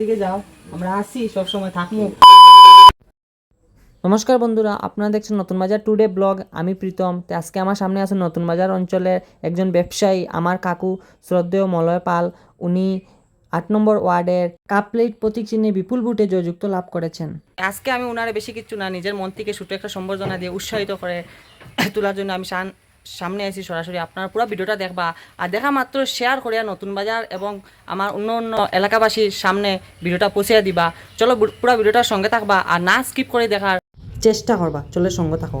দিকে যাও আমরা আসি সবসময় থাকব। নমস্কার বন্ধুরা আপনারা দেখছেন নতুন বাজার টুডে ব্লগ। আমি প্রীতম। তো আজকে আমার সামনে আছে নতুন বাজার অঞ্চলের একজন ব্যবসায়ী আমার কাকু শ্রদ্ধেয় মলয় পাল। উনি আট নম্বর ওয়ার্ডের কাপ প্লেট প্রতীক চিহ্নে বিপুল ভোটে জয়যুক্ত লাভ করেছেন। আজকে আমি উনারে বেশি কিছু না নিজের মন থেকে ছোটো একটা সম্বর্ধনা দিয়ে উৎসাহিত করে তোলার জন্য আমি সান- সামনে আছি সরাসরি। আপনারা পুরো ভিডিওটা দেখবা। আর দেখা মাত্র শেয়ার করিয়া নতুন বাজার এবং আমার অন্য অন্য এলাকাবাসীর সামনে ভিডিওটা পৌঁছে দিবা। চলো পুরো ভিডিওটার সঙ্গে থাকবা আর না স্কিপ করে দেখার চেষ্টা করবা। চলে সঙ্গে থাকো।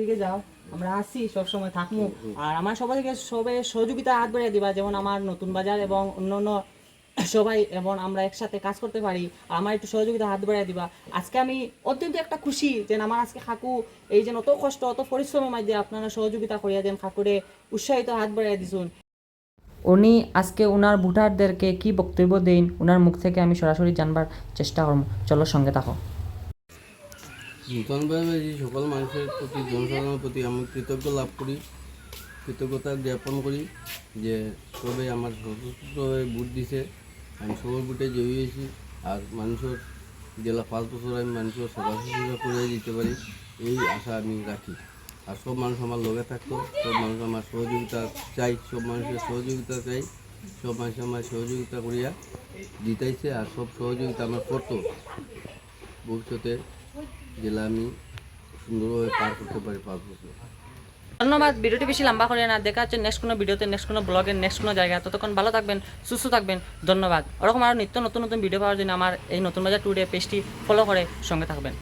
দিকে যাও। আমরা আসি সবসময় থাকব আর আমার সবাই থেকে সবাই সহযোগিতা হাত বাড়িয়ে দিবা। যেমন আমার নতুন বাজার এবং অন্য অন্য সবাই এবং আমরা একসাথে কাজ করতে পারি আমার একটু সহযোগিতা হাত বাড়িয়ে দিবা। আজকে আমি অত্যন্ত একটা খুশি যে আমার আজকে কাকু এই যে অত কষ্ট অত পরিশ্রমের মাঝে আপনারা সহযোগিতা করিয়া দেন কাকুরে উৎসাহিত হাত বাড়িয়ে দিছুন। উনি আজকে ওনার ভোটারদেরকে কি বক্তব্য দেন ওনার মুখ থেকে আমি সরাসরি জানবার চেষ্টা করব। চলো সঙ্গে থাকো। নূতনভাবে এই সকল মানুষের প্রতি জনসাধারণের প্রতি আমি কৃতজ্ঞ লাভ করি কৃতজ্ঞতা জ্ঞাপন করি যে সবাই আমার স্বতন্ত্রভাবে ভোট দিছে। আমি সবার ভোটে জয়ী হয়েছি। আর মানুষের জেলা পাঁচ বছর আমি মানুষের সেবা শুশ্রূষা করে দিতে পারি, এই আশা আমি রাখি। আর সব মানুষ আমার লগে থাকতো, সব মানুষ আমার সহযোগিতা চাই, সব মানুষের সহযোগিতা চাই, সব মানুষ আমার সহযোগিতা করিয়া জিতাইছে আর সব সহযোগিতা আমার করতো। ভবিষ্যতে জেলা আমি সুন্দরভাবে পার করতে পারি পাঁচ বছর। ধন্যবাদ, ভিডিওটি বেশি লম্বা করে না। দেখা হচ্ছে নেক্সট কোনো ভিডিওতে নেক্সট কোনো ব্লগের নেক্সট কোনো জায়গা ততক্ষণ ভালো থাকবেন, সুস্থ থাকবেন। ধন্যবাদ। ওরকম আরও নিত্য নতুন নতুন ভিডিও পাওয়ার জন্য আমার এই নতুন বাজার টুডে পেজটি ফলো করে সঙ্গে থাকবেন।